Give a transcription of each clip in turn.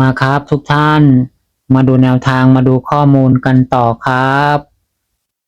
มาครับทุกท่าน มาดูแนวทางมาดูข้อมูลกันต่อครับ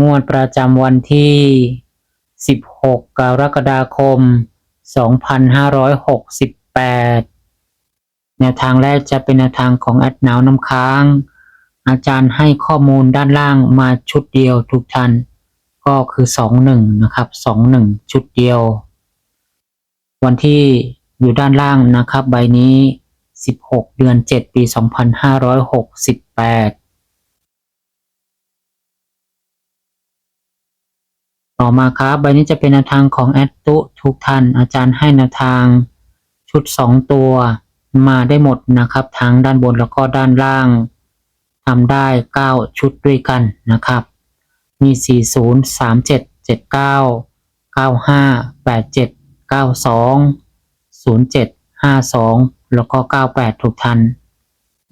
งวดประจำวันที่ 16 กรกฎาคม 2568 แนวทางแรกจะเป็นแนวทางของแอดหนาวน้ำค้าง อาจารย์ให้ข้อมูลด้านล่างมาชุดเดียวทุกท่าน ก็คือ 21 นะครับ 21 ชุดเดียว วันที่อยู่ด้านล่างนะครับ ใบนี้ 16 เดือน 7 ปี 2568ต่อมาครับใบนี้จะเป็นแนวทางของแอดตุทุกท่านอาจารย์ให้แนวทางชุด 2 ตัวมาได้หมดนะครับ ทั้งด้านบนแล้วก็ด้านล่างทำได้ 9 ชุดด้วยกันนะครับ มี 40 37 79 95 87 92 07 52 แล้วก็ 98 ถูกทัน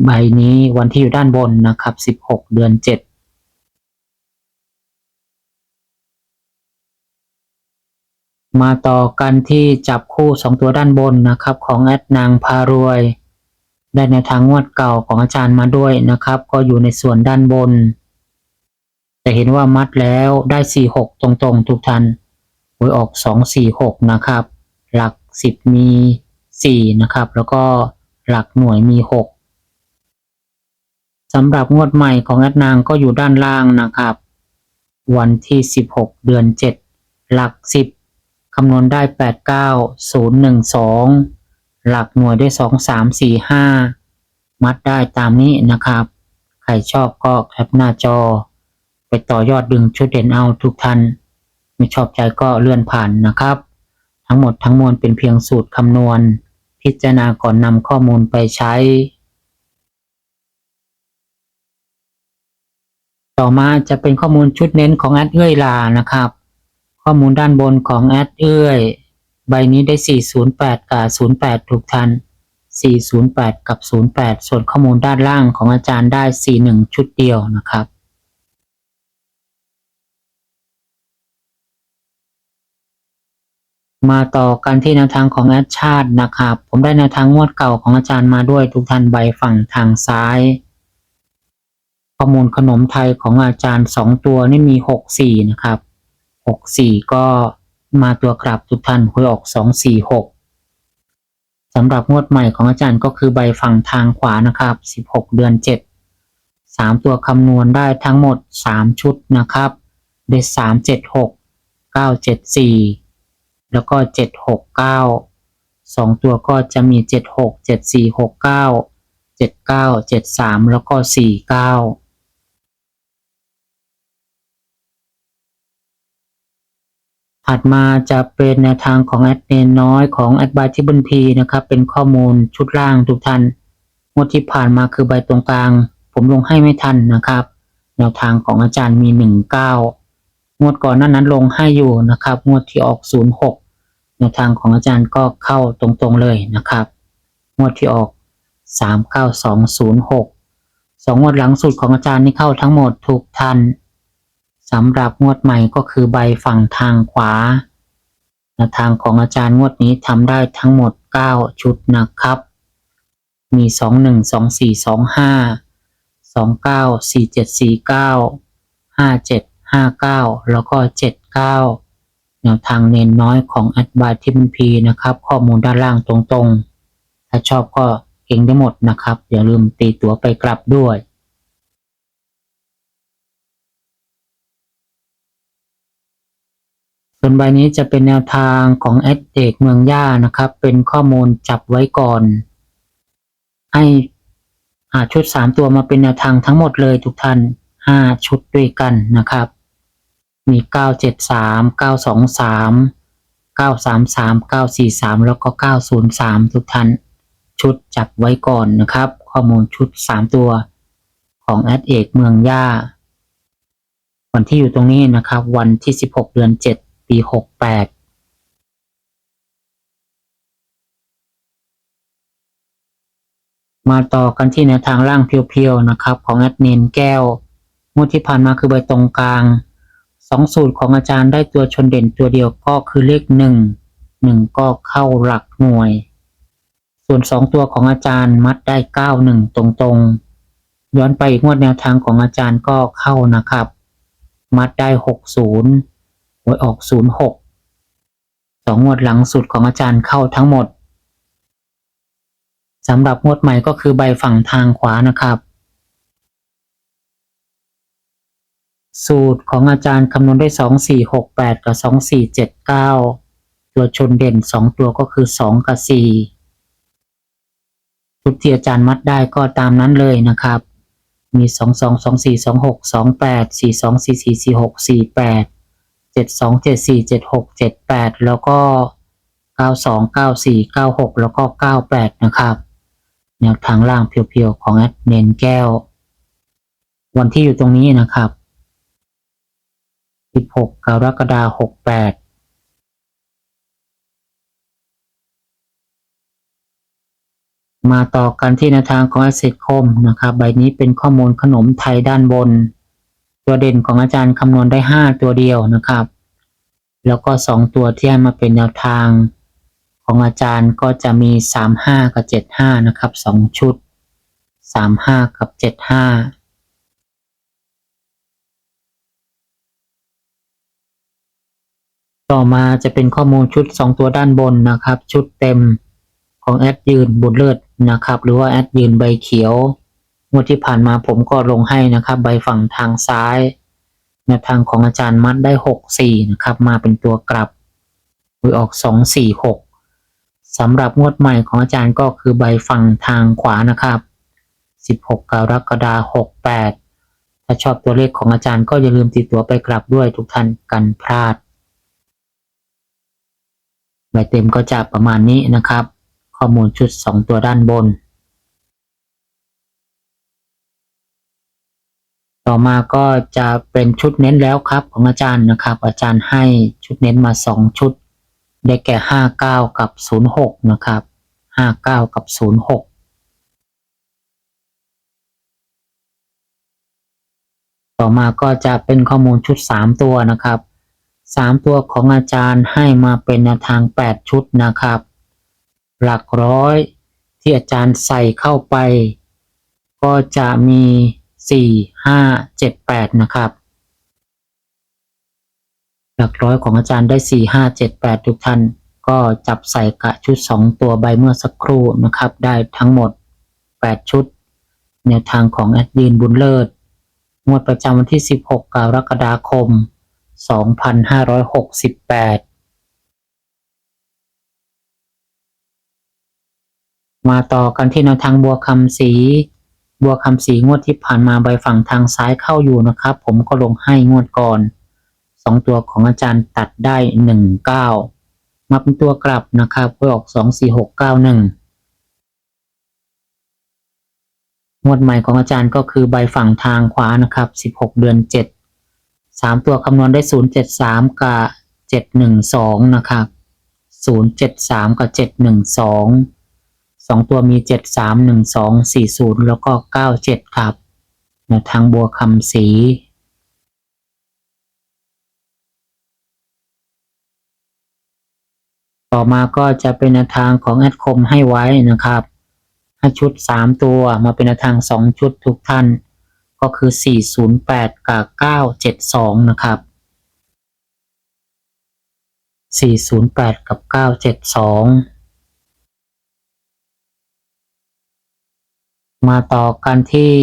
ใบนี้วันที่อยู่ด้านบนนะครับ 16 เดือน 7 มาต่อกันที่จับคู่ 2 ตัวด้านบนนะครับ ของแอดนางพารวย ได้ในทางงวดเก่าของอาจารย์มาด้วยนะครับ ก็อยู่ในส่วนด้านบน แต่เห็นว่ามัดแล้วได้ 46 ตรงๆทุกทันหวยออก 246 นะครับ หลัก 10 มี 4 นะครับ แล้วก็หลักหน่วยมี 6สำหรับงวดใหม่ของแอดนางก็อยู่ด้านล่างนะครับ วันที่ 16 เดือน 7 หลัก 10 คำนวณได้ 89012 หลักหน่วยได้ 2345 มัดได้ตามนี้นะครับ ใครชอบก็แคปหน้าจอ ไปต่อยอดดึงชุดเด่นเอาทุกท่านไม่ชอบใจก็เลื่อนผ่านนะครับ ทั้งหมดทั้งมวลเป็นเพียงสูตรคำนวณ พิจารณาก่อนนำข้อมูลไปใช้ ต่อมาจะเป็นข้อมูลชุดเน้นของแอดเอื้อยลานะครับ ข้อมูลด้านบนของแอดเอื้อย ใบนี้ได้ 408 กับ 08 ถูกทัน 408 กับ 08 ส่วนข้อมูลด้านล่างของอาจารย์ได้ 41 ชุดเดียวนะครับ มาต่อกันที่แนวทางของแอดชาตินะครับ ผมได้แนวทางงวดเก่าของอาจารย์มาด้วยทุกท่านใบฝั่งทางซ้าย ข้อมูลขนมไทยของอาจารย์ 2 ตัวนี่มี 64 นะครับ 64 ก็มาตัวกลับทุกท่านคุยออก 246สำหรับงวดใหม่ของอาจารย์ก็คือใบฝั่งทางขวานะครับ 16 เดือน 7 3 ตัวคำนวณได้ทั้งหมด 3 ชุดนะครับ ได้ 376 974 แล้วก็ 769 2 ตัวก็จะมี 76 7469 79 73 แล้วก็ 49ถัดมาจะเป็นแนวทางของแอดเนนน้อยของแอดบายที่บันพีนะครับเป็นข้อมูลชุดล่างทุกท่านงวดที่ผ่านมาคือใบตรงกลาง ผมลงให้ไม่ทันนะครับ แนวทางของอาจารย์มี 19 งวดก่อนหน้านั้นลงให้อยู่นะครับ งวดที่ออก 06แนวทางของอาจารย์ก็เข้าตรงๆเลยนะครับ งวดที่ออก 39206สองงวดหลังสุดของอาจารย์นี่เข้าทั้งหมดทุกท่านสำหรับงวดใหม่ก็คือใบฝั่งทางขวาแนวทางของอาจารย์งวดนี้ทำได้ทั้งหมด 9 ชุดนะครับ มี 2 1 2 4 2 5 2 59 แล้วก็ 79 แนวทางเน้นน้อยของแอดบายที่บันพีนะครับ ข้อมูลด้านล่างตรงๆ ถ้าชอบก็เก่งได้หมดนะครับ อย่าลืมตีตัวไปกลับด้วยส่วนใบนี้จะเป็นแนวทางของแอดเด็กเมืองย่านะครับ เป็นข้อมูลจับไว้ก่อน ให้หาชุดสามตัวมาเป็นแนวทางทั้งหมดเลยทุกท่านห้าชุดด้วยกันนะครับ มีเก้าเจ็ดสามเก้าสองสาม933 943 แล้วก็ 903 ทุกท่าน ชุดจับไว้ก่อนนะครับ ข้อมูลชุด 3 ตัวของแอดเอกเมืองย่า วันที่อยู่ตรงนี้นะครับ วันที่ 16 เดือน 7 ปี 68มาต่อกันที่แนวทางล่างเพียวๆนะครับ ของแอดเนนแก้วงวดที่ผ่านมาคือใบตรงกลาง สองสูตรของอาจารย์ได้ตัวชนเด่นตัวเดียวก็คือเลขหนึ่งหนึ่งก็เข้าหลักหน่วย ส่วนสองตัวของอาจารย์มัดได้เก้าหนึ่งตรงๆ ย้อนไปอีกงวดแนวทางของอาจารย์ก็เข้านะครับ มัดได้หกศูนย์หวยออกศูนย์หกสองงวดหลังสุดของอาจารย์เข้าทั้งหมดสำหรับงวดใหม่ก็คือใบฝั่งทางขวานะครับ สูตรของอาจารย์คำนวณได้สองสี่หกแปดกับสองสี่เจ็ดเก้าตัวชนเด่นสองตัวก็คือสองกับสี่ชุดที่อาจารย์มัดได้ก็ตามนั้นเลยนะครับ มีสองสองสองสี่สองหกสองแปดสี่สองสี่สี่สี่หกสี่แปดเจ็ดสองเจ็ดสี่เจ็ดหกเจ็ดแปดแล้วก็เก้าสองเก้าสี่เก้าหกแล้วก็เก้าแปดนะครับ แนวทางล่างเพียวๆ ของแอดเนนแก้ว วันที่อยู่ตรงนี้นะครับ 16กรกฎาคม68มาต่อกันที่แนวทางของ Asset Com นะครับใบนี้เป็นข้อมูลขนมไทยด้านบน ตัวเด่นของอาจารย์คำนวณได้ 5 ตัวเดียวนะครับ แล้วก็ 2 ตัวที่ให้มาเป็นแนวทางของอาจารย์ก็จะมี 35 กับ 75 นะครับ 2 ชุด 35 กับ 75 ต่อมาจะเป็นข้อมูลชุด 2 ตัวด้านบนนะครับ ชุดเต็มของแอดยืนบุญเลิศนะครับ หรือว่าแอดยืนใบเขียวงวดที่ผ่านมาผมก็ลงให้นะครับ ใบฝั่งทางซ้ายแนวทางของอาจารย์มัดได้ 6 4 นะครับ มาเป็นตัวกลับหรือออก 2 4 6สำหรับงวดใหม่ของอาจารย์ก็คือใบฝั่งทางขวานะครับ 16 กรกฎาคม68 ถ้าชอบตัวเลขของอาจารย์ก็อย่าลืมติดตัวไปกลับด้วยทุกท่านกันพลาด ใบเต็มก็จะประมาณนี้นะครับ ข้อมูลชุด 2 ตัวด้านบน ต่อมาก็จะเป็นชุดเน้นแล้วครับของอาจารย์นะครับ อาจารย์ให้ชุดเน้นมา 2 ชุด ได้แก่ 59 กับ 06 นะครับ 59 กับ 06ต่อมาก็จะเป็นข้อมูลชุด 3 ตัวนะครับ สามตัวของอาจารย์ให้มาเป็นแนวทางแปดชุดนะครับ หลักร้อยที่อาจารย์ใส่เข้าไป ก็จะมีสี่ห้าเจ็ดแปดนะครับ หลักร้อยของอาจารย์ได้สี่ห้าเจ็ดแปดทุกท่านก็จับใส่กะชุดสองตัวใบเมื่อสักครู่นะครับ ได้ทั้งหมดแปดชุด แนวทางของแอดยินบุญเลิศงวดประจำวันที่ 16 กรกฎาคม 2568 มาต่อกันที่แนวทางบัวคำสี บัวคำสีงวดที่ผ่านมาใบฝั่งทางซ้ายเข้าอยู่นะครับ ผมก็ลงให้งวดก่อนสองตัวของอาจารย์ตัดได้หนึ่งเก้ามาเป็นตัวกลับนะครับเพื่อออกสองสี่หกเก้าหนึ่งงวดใหม่ของอาจารย์ก็คือใบฝั่งทางขวานะครับสิบหกเดือนเจ็ด สามตัวคำนวณได้ศูนย์เจ็ดสามกับเจ็ดหนึ่งสองนะครับศูนย์เจ็ดสามกับเจ็ดหนึ่งสองสองตัวมีเจ็ดสามหนึ่งสองสี่ศูนย์แล้วก็เก้าเจ็ดครับแนวทางบัวคำสีต่อมาก็จะเป็นแนวทางของแอดคมให้ไว้นะครับ ให้ชุดสามตัวมาเป็นแนวทางสองชุดทุกท่าน ก็คือ 408 กับ 972 นะครับ 408 กับ 972 มาต่อกันที่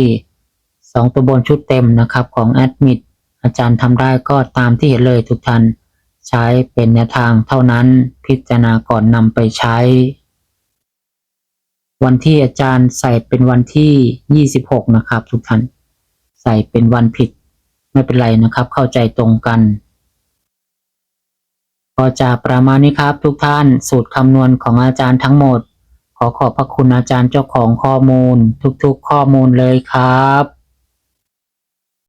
2 ตัวบนชุดเต็มนะครับของแอดมิดอาจารย์ทำได้ก็ตามที่เห็นเลยทุกท่านใช้เป็นแนวทางเท่านั้นพิจารณาก่อนนำไปใช้ วันที่อาจารย์ใส่เป็นวันที่ 26 นะครับทุกท่าน ใส่เป็นวันผิด ไม่เป็นไรนะครับ เข้าใจตรงกัน ก็จะประมาณนี้ครับ ทุกท่านสูตรคำนวณของอาจารย์ทั้งหมด ขอขอบพระคุณอาจารย์เจ้าของข้อมูล ทุกๆ ข้อมูลเลยครับ